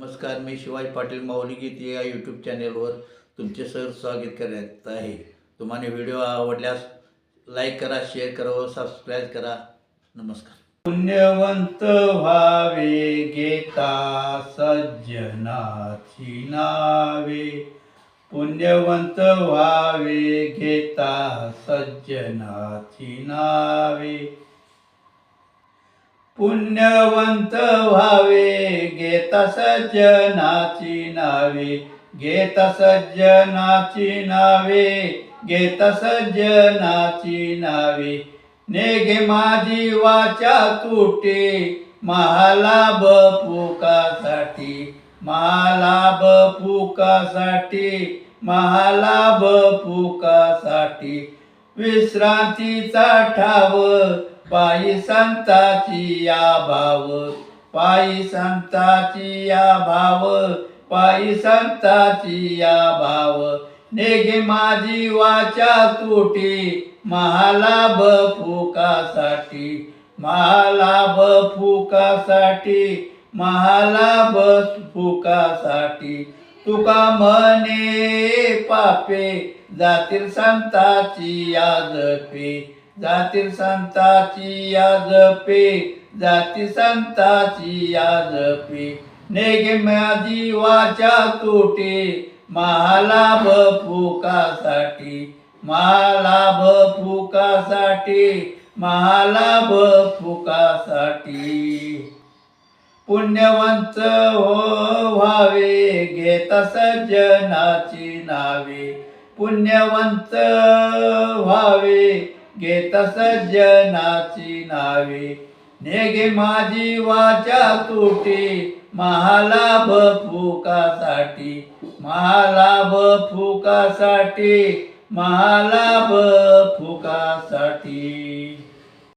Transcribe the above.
नमस्कार मी शिवाजी पाटील माऊली गीत या यूट्यूब चॅनेलवर तुमचे सर स्वागत करत आहे. तुम्हाला व्हिडिओ आवडल्यास लाईक करा शेअर करा व सबस्क्राईब करा. नमस्कार. पुण्यवंत व्हावे घेता सज्जनाची नावे. पुण्यवंत व्हावे घेता सज्जनाची नावे. पुण्यवंत व्हावे घेता सज्जनाची नावे घेता सज्जनाची नावे घेता सज्जनाची नावे. नेगे माझी वाचा तुटे महालाभ फुकासाठी महालाभ फुकासाठी महालाभ फुकासाठी. विश्रांतीचा ठाव पायी संताची या भाव. पायी संताची या भाव पायी संताची या भाव. नेघे माझी वाचा तुटी महालाभ फुकासाठी. महालाभ फुकासाठी महालाभ फुकासाठी. तुका म्हणे पापे जातील संताची या जपे. जाती संताची या जपे जाती संताची या जपे नेगे माझी वाचा महालाभ फुकासाठी महालाभ फुकासाठी महालाभ फुकासाठी. पुण्यवंत हो व्हावे घेता सज्जनाची नावे. पुण्यवंत व्हावे घेत सज्जनाची नावे. नेगे माझी वाचा तुटी. महालाभ फुकासाठी. महालाभ फुकासाठी. महालाभ फुकासाठी.